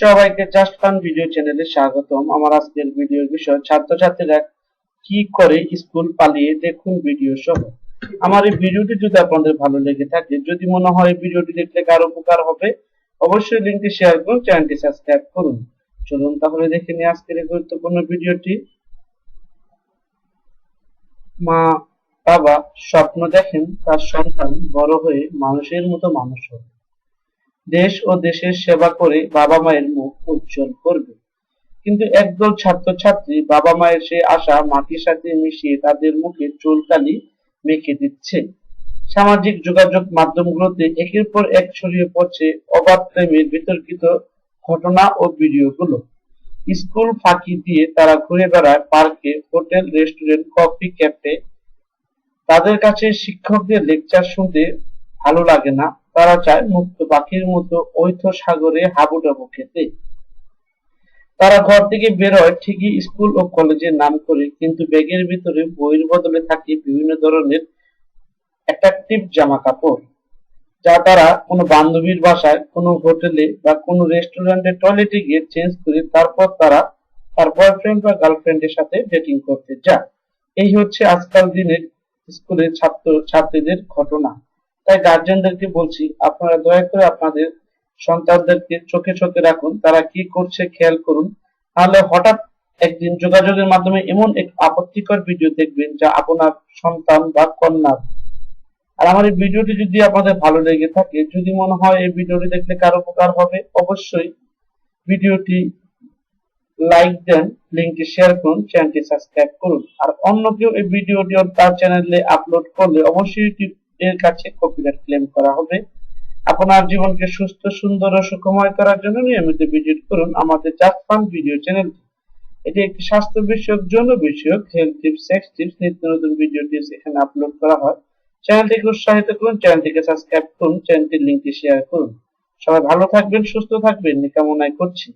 সবাইকে just fun video চ্যানেলে স্বাগতম। আমার আজকের ভিডিওর বিষয় ছাত্রছাত্রীরা কি করে স্কুল পালিয়ে দেখুন ভিডিও সহ। আমার এই ভিডিওটি যদি আপনাদের ভালো লেগে থাকে, যদি মনে হয় ভিডিওটি দেখলে কারও উপকার হবে, অবশ্যই লিঙ্কটি শেয়ার করুন চ্যানেলটি সাবস্ক্রাইব করুন। চলুন তাহলে দেখে নিই আজকের এই গুরুত্বপূর্ণ ভিডিওটি মা, বাবা, স্বপ্ন দেখেন তার সন্তান বড় হয়ে মানুষের মতো মানুষ হবে। দেশ ও দেশের সেবা করে বাবা মায়ের মুখ উজ্জ্বল করবে। কিন্তু একদল ছাত্রছাত্রী বাবা মায়ের সে আশা মাটির সাথে মিশিয়ে তাদের মুখে চুলকালি মেখে দিচ্ছে। সামাজিক যোগাযোগ মাধ্যমগুলোতে একের পর এক ছড়িয়ে পড়ছে অবাধ প্রেমের বিতর্কিত ঘটনা ও ভিডিওগুলো। স্কুল ফাঁকি দিয়ে তারা ঘুরে বেড়ায় পার্কে, হোটেল, রেস্টুরেন্ট, কফি, ক্যাফে। তাদের কাছে শিক্ষকদের লেকচার শুনতে ভালো লাগে না। তারা চায় মুক্ত পাখির মতো ঐথ সাগরে হাবুডাবু খেতে। তারা ঘর থেকে বেরোয় ঠিকই স্কুল ও কলেজের নাম করে, কিন্তু ব্যাগের ভিতরে বইয়ের বদলে থাকে বিভিন্ন ধরনের অ্যাট্রাকটিভ জামা কাপড় যা তারা কোনো বান্ধবীর বাসায়, কোনো হোটেলে বা কোনো রেস্টুরেন্টের টয়লেটে গিয়ে চেঞ্জ করে তারপর তারা তার বয়ফ্রেন্ড বা গার্লফ্রেন্ডের সাথে ডেটিং করতে যায়। এই হচ্ছে আজকাল দিনের স্কুলের ছাত্র ছাত্রীদের ঘটনা। তাই গার্জেনদেরকে বলছি, আপনারা দয়া করে আপনাদের সন্তানদেরকে চোখে চোখে রাখুন, তারা কি করছে খেয়াল করুন। তাহলে হঠাৎ একদিন যোগাযোগের মাধ্যমে এমন এক আপত্তিকর ভিডিও দেখবেন যা আপনার সন্তান বা কন্যার। আর আমার এই ভিডিওটি যদি আপনাদের ভালো লেগে থাকে, যদি মনে হয় এই ভিডিওটি দেখলে কারও উপকার হবে, অবশ্যই ভিডিওটি লাইক দেন লিঙ্কটি শেয়ার করুন চ্যানেলটি সাবস্ক্রাইব করুন। আর অন্য কেউ এই ভিডিওটি তার চ্যানেলে আপলোড করলে অবশ্যই এর কাছে কপিরাইট ক্লেম করা হবে। আপনার জীবনকে সুস্থ, সুন্দর ও সুখময় করার জন্য নিয়মিত ভিজিট করুন আমাদের ফান ভিডিও চ্যানেলটি এটি একটি স্বাস্থ্য বিষয়ক, যৌন বিষয়ক হেলথ টিপস সেক্স টিপস নিত্য নতুন ভিডিও টিপস এখানে আপলোড করা হয়। চ্যানেলটিকে উৎসাহিত করুন, চ্যানেলটিকে সাবস্ক্রাইব করুন, চ্যানেলটির লিঙ্কটি শেয়ার করুন। সবাই ভালো থাকবেন, সুস্থ থাকবেন কামনায় করছি।